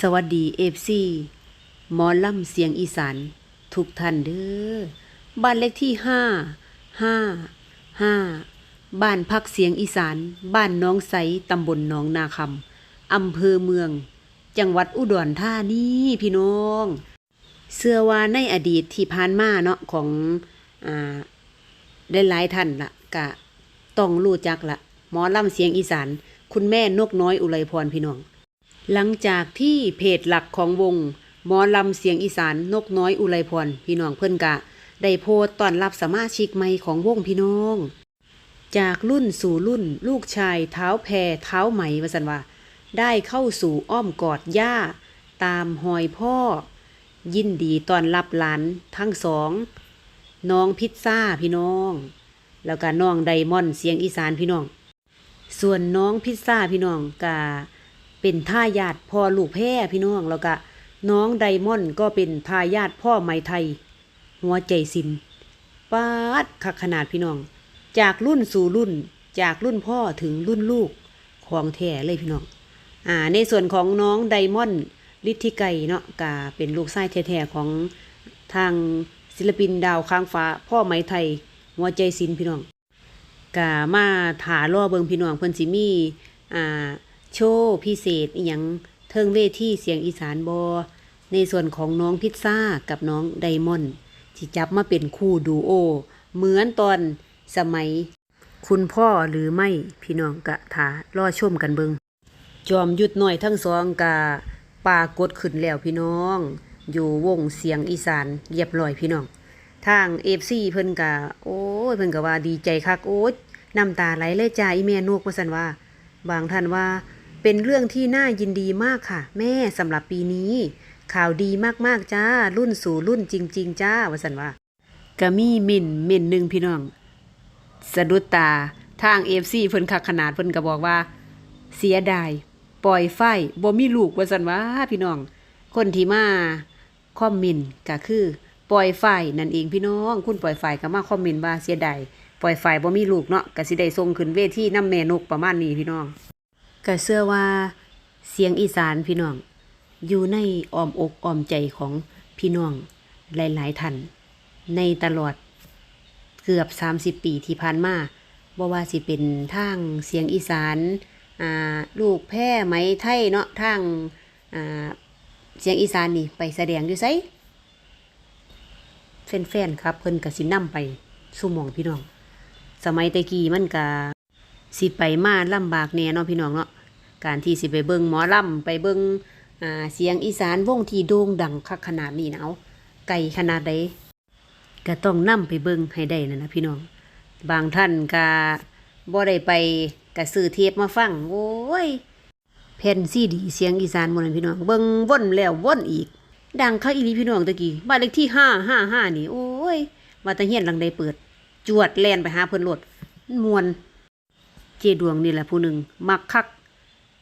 สวัสดีเอฟซีหมอลำเสียงอีสานทุกท่านเด้อบ้านเลขที่ห้าห้าห้าบ้านพักเสียงอีสาน บ้านน้องใสตำบลหนองนาคำอำเภอเมือง จังหวัดอุดรธานีพี่น้องเสื้อว่าในอดีตที่ผ่านมาเนาะของอ่าได้หลายท่านละกะต้องรู้จักละหมอลำเสียงอีสาน คุณแม่นกน้อยอุไรพรพี่น้อง หลังจากที่เพจหลักของวงหมอลำเสียงอีสานนกน้อยอุไรพรพี่น้องเพิ่อนกะ ได้โพสต์ต้อนรับสมาชิกใหม่ของวงพี่น้อง จากรุ่นสู่รุ่น ลูกชายเท้าแพรเท้าไหมวาสันว่า ได้เข้าสู่อ้อมกอดย่า ตามหอยพ่อ ยินดีต้อนรับหลานทั้งสอง น้องพิซซ่าพี่น้อง แล้วก็น้องไดมอนด์เสียงอีสานพี่น้อง ส่วนน้องพิซซ่าพี่น้องกะ เป็นท่ายาดพ่อลูกแพร่พี่น้องแล้วก็น้องไดมอนด์ก็เป็นทายาทพ่อไหมไทย หัวใจสินปาดคักขนาดพี่น้อง จากรุ่นสู่รุ่น จากรุ่นพ่อถึงรุ่นลูกของแท้เลยพี่น้องอ่าในส่วนของน้องไดมอนด์ฤทธิไกรเนาะกาเป็นลูกไส้แท้ๆของทางศิลปินดาวค้างฟ้า พ่อไหมไทย หัวใจสินพี่น้องกะมาถาล่อเบิงพี่น้องเพิ่นสิมีอ่า โชว์พิเศษอีหยังเทิงเวทีเสียงอีสานบอในส่วนของน้องพิซซ่ากับน้องไดมอนด์ที่จับมาเป็นคู่ดูโอ เหมือนตอนสมัย คุณพ่อหรือไม่พี่น้องกะถาล่อชมกันเบิงจอมยุดหน่อยทั้งสองกะปากฏขึ้นแล้วพี่น้อง อยู่วงเสียงอีสานเรียบร้อยพี่น้อง ทางเอฟซีเพิ่นกะโอ้ยเพิ่นกะว่าดีใจคักโอ้ยน้ำตาไหลเลยจ้าอีแม่นกว่าซั่นว่า บางท่านว่า เป็นเรื่องที่น่ายินดีมากค่ะ แม่สำหรับปีนี้ ข่าวดีมากๆจ้า รุ่นสู่รุ่นจริง ๆ จ้าว่าซั่นว่าก็มีมินมินหนึ่งพี่น้อง สะดุดตาทางเอฟซีเพิ่นคักขนาดเพิ่นก็บอกว่า เสียดายปล่อยไฟบ่มีลูกว่าซั่นว่าพี่น้อง คนที่มาคอมเมนต์ก็คือปล่อยไฟนั่นเองพี่น้อง คุณปล่อยไฟก็มาคอมเมนต์ว่าเสียดายปล่อยไฟบ่มีลูกเนาะก็สิได้ส่งขึ้นเวทีน้ำแม่นกประมาณนี้พี่น้อง ก็เชื่อว่าเสียงอีสานพี่น้อง อยู่ในอ้อมอกอ้อมใจของพี่น้องหลาย ๆท่านในตลอดเกือบ 30 ปีที่ผ่านมาบ่ว่าสิเป็นทางเสียงอีสานลูกแพร่ไหมไทยเนาะทางเสียงอีสานนี่ไปแสดงอยู่ไสแฟนๆครับเพิ่นก็สินำไปสู่หม่องพี่น้อง สมัยตะกี้มันก็ สิไปมาลำบากแน่เนาะพี่น้องเนาะการที่สิไปเบิ่งหมอลำไปเบิ่งเสียงอีสานวงที่โด่งดังคักขนาดนี้นะเอาไกลขนาดใดก็ต้องนำไปเบิ่งให้ได้นั่นะพี่น้อง บางท่านก็บ่ได้ไปก็ซื้อเทปมาฟังโอ้ยแผ่นซีดีเสียงอีสานหมดเลยพี่น้องเบิ่งว่นแล้วว่นอีก ดังคักอีหลีพี่น้องตะกี้บ้านเลขที่555นี่โอ้ยว่าตะเฮียนหลังใดเปิด จวดแลนไปหาเพิ่นโลดมวน เจดวงนี่แหละผู้หนึ่งมักคัก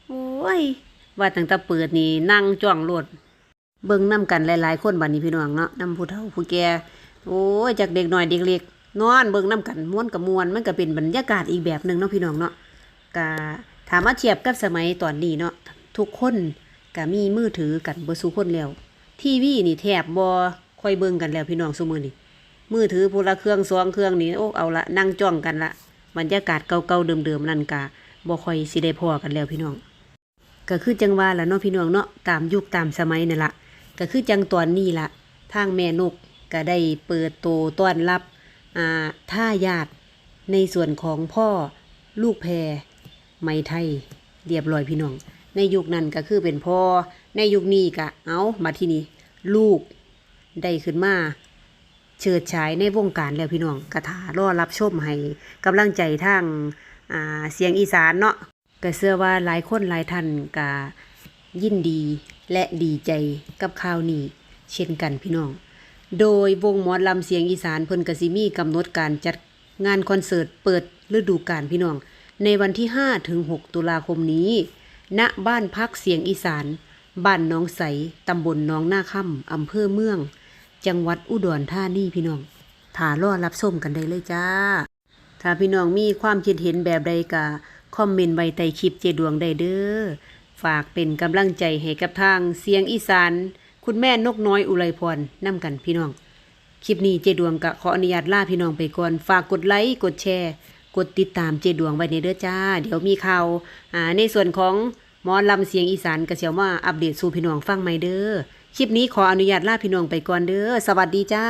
โอ้ย ว่าตั้งแต่เปิดนี่นั่งจ้องโลดเบิ่งนํกันหลายๆ คนบัดนี้พี่น้องเนาะนํผู้เฒ่าผู้แก่โอ้ยจากเด็กหน่อยเด็กเล็กนอนเบิ่งน้ำกันม้วนกับมวนมันก็เป็นบรรยากาศอีกแบบหนึ่งเนาะพี่น้องเนาะกะถามมาเทียบกับสมัยตอนนี้เนาะทุกคนก็มีมือถือกันเบ่สู้คนแล้วทีวีนี่แทบบ่ค่อยเบิ่งกันแล้วพี่น้องซุมื้อนี้มือถือผู้ละเครื่องสองเครื่องนี่โอ้เอาละนั่งจ้องกันละ บรรยากาศเก่าๆเดิมๆนั่นกะบ่ค่อยสิได้พอกันแล้วพี่น้อง ก็คือจังว่าละเนาะพี่น้องเนาะตามยุคตามสมัยนั่นละก็คือจังตอนนี้ละทางแม่นกก็ได้เปิดโตวต้อนรับอ่าท่ายาดในส่วนของพ่อลูกแพรไหมไทยเรียบร้อยพี่น้อง ในยุคนั้นก็คือเป็นพ่อในยุคนี้ก็เอามาที่นี่ลูกได้ขึ้นมา เฉิดฉายในวงการแล้วพี่น้องกระถารอรับชมให้กำลังใจทางเสียงอีสานเนาะก็เชื่อว่าหลายคนหลายท่านก็ยินดีและดีใจกับข่าวนี้เช่นกันพี่น้อง โดยวงหมอลำเสียงอีสานเพิ่นกสิมีกำหนดการจัดงานคอนเสิร์ตเปิดฤดูกาลพี่น้อง ในวันที่ 5 ถึง 6 ตุลาคมนี้ ณบ้านพักเสียงอีสาน บ้านน้องใส ตำบลน้องหน้าค่ำอำเภอเมือง จังหวัดอุดรธานีพี่น้องถ่ารอรับชมกันได้เลยจ้า ถ้าพี่น้องมีความคิดเห็นแบบใดก็คอมเมนต์ไว้ใต้คลิปเจดวงได้เด้อ ฝากเป็นกำลังใจให้กับทางเสียงอีสาน คุณแม่นกน้อยอุไรพรนํกันพี่น้อง คลิปนี้เจดวงก็ขออนุญาตลาพี่น้องไปก่อน ฝากกดไลค์กดแชร์ กดติดตามเจดวงไว้ในเด้อจ้า เดี๋ยวมีข่าวอ่าในส่วนของหมอลำเสียงอีสานก็เสียวมาอัปเดตสู่พี่น้องฟังใหมเด้อ คลิปนี้ขออนุญาตลาพี่น้องไปก่อนเด้อ สวัสดีจ้า